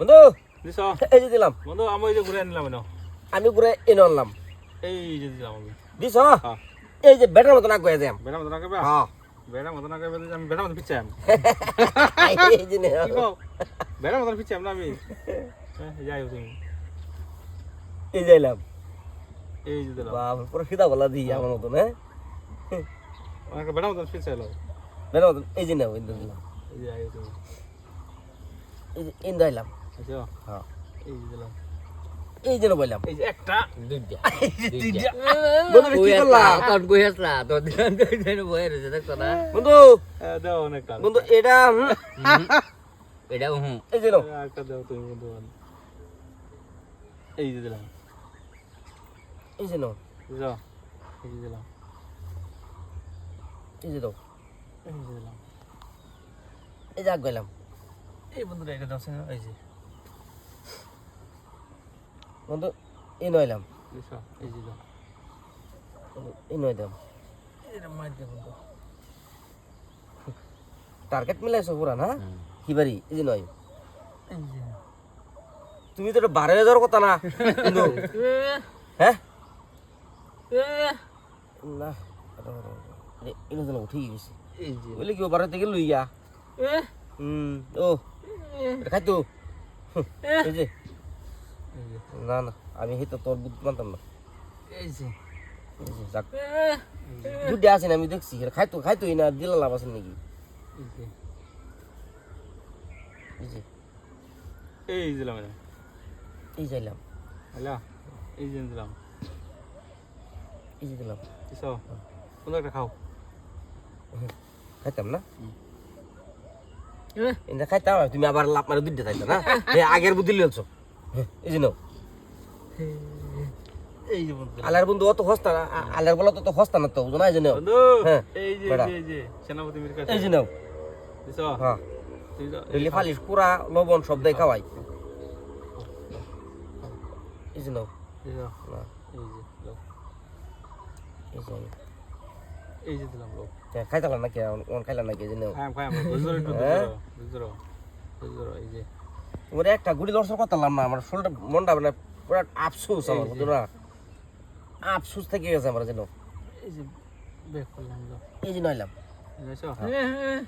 বন্ধু এই যে দিলাম। বন্ধু আমি যে ঘুরে আনলাম না আমি ঘুরে এনে আনলাম। এই যে দিলাম আমি। দিছ? হ্যাঁ। এই যে বেটার মতো না কয়ে যাম বেড়া মতো না করবে হ্যাঁ বেড়া মতো না করবে আমি বেড়া মতো পিছিয়ে আমি। এই যে নে। বেড়া মতো পিছিয়ে না আমি? হ্যাঁ, যাই তুমি। এই যাইলাম এই যে দিলাম। বাপ পুরো সিধা বলা দিই আমার মতন হ্যাঁ আমাকে বেড়া মতো পিছিয়ে এলো বেটার মতন এই যে নাও ইন্দু দিলাম। এই যে তুমি। এই যে ইন্দু আইলাম। হ্যাঁ এই যে দিলাম এই যে বললাম এই যে একটা দুইটা বন্ধু কি করলাম কাউন্ট কই আসলা তো দিন দিন বয়ে রয়েছে দেখছ না বন্ধু হ্যাঁ, দাও অনেক কাল বন্ধু এটা হুম, এটা হুম এই যে নাও একটা দাও তুমি বন্ধু এই যে দিলাম এই যে নাও এই যে দিলাম এই যে দাও এই যে দিলাম এই যে আগ গেলাম এই বন্ধুরা এটা দাও এই যে বন্ধু এই নইলাম দে বন্ধু। টার্গেট মিলাইছো পুরা না কি বাড়ি এই যে নয়। তুমি তো এটা বারো হাজার কথা না বন্ধু। হ্যাঁ? না এটা তো ঠিক গেছে এই যে। বলে কি বারো থেকে লইয়া হুম ও। খাইতো এই যে। না না আমি হয়তো তোর বুদ্ধি মানতাম না। এই যে। যাক। দুধে আছে না আমি দেখছি। খাইতো খাইতোই না দিলা লাভ আছে নাকি? এই যে। এই যে। এই দিলাম এটা। এই যাইলাম হ্যালো এই যে দিলাম। এই যে দিলাম। বুঝছ একটা খাও। খাইতাম না? এটা খাইতাম। তুমি আবার লাভ মারে দুধে খাইতো না? আগের বুদ্ধি লিয়েছো এই যে নাও। এই যে বন্ধু আলার বন্ধু অত হস্তা না আলার বলা তো হস্তা না তো জানা এই হ্যাঁ, এই যে এই যে সেনাপতি মির কাছে। এই যে নাও। হ্যাঁ। ফালিশ কুড়া লবণ সব দেয় খাওয়াই। এই যে নাও। এই যে এই যে এই যে দিলাম হ্যাঁ, নাকি? অন খাইলাম নাকি? এই যে নাও। বুঝছ একটু হ্যাঁ? বুঝছ বুঝছ এই যে। তোমার একটা গুড়ি দর্শন করতাম না আমার শরীরটা মনটা মানে পুরা আফসোস আমার না আফসোস থেকে গেছে আমার যেন। এই যে বেক করলাম এই যে নইলাম হ্যাঁ।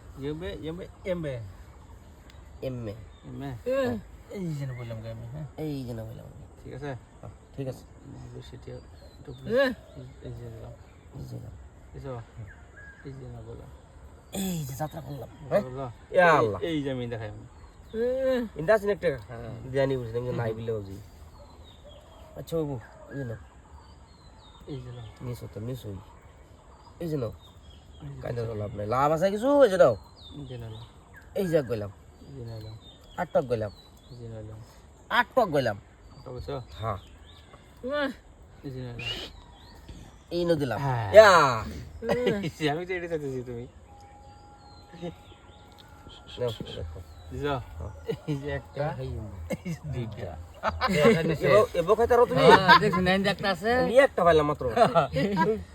এই যে নইলাম ঠিক আছে? হ্যাঁ, ঠিক আছে। এই যে যাত্রা করলাম। হ্যাঁ? এই যে আমি দেখাই। ইন্দা আছে একটা জানি বুঝি নাকি নাই বিলে বুঝি। আচ্ছা বাবু এই যে নাও এই যে নাও, মিস হতো মিস হই এই যে নাও কাইন্ডা তো লাভ নাই লাভ আছে কিছু এই যে নাও এই যে নাও, এই যে গেলাম আট টক গেলাম। আট টক গেলাম? হ্যাঁ এই নো দিলাম হ্যাঁ। ইয়া আমি যে এটা চাইতেছি তুমি দেখো। বুঝছ? এই যে একটা এই যে দুইটা। খাইতে তুমি? একটা আছে। একটা পাইলাম মাত্র।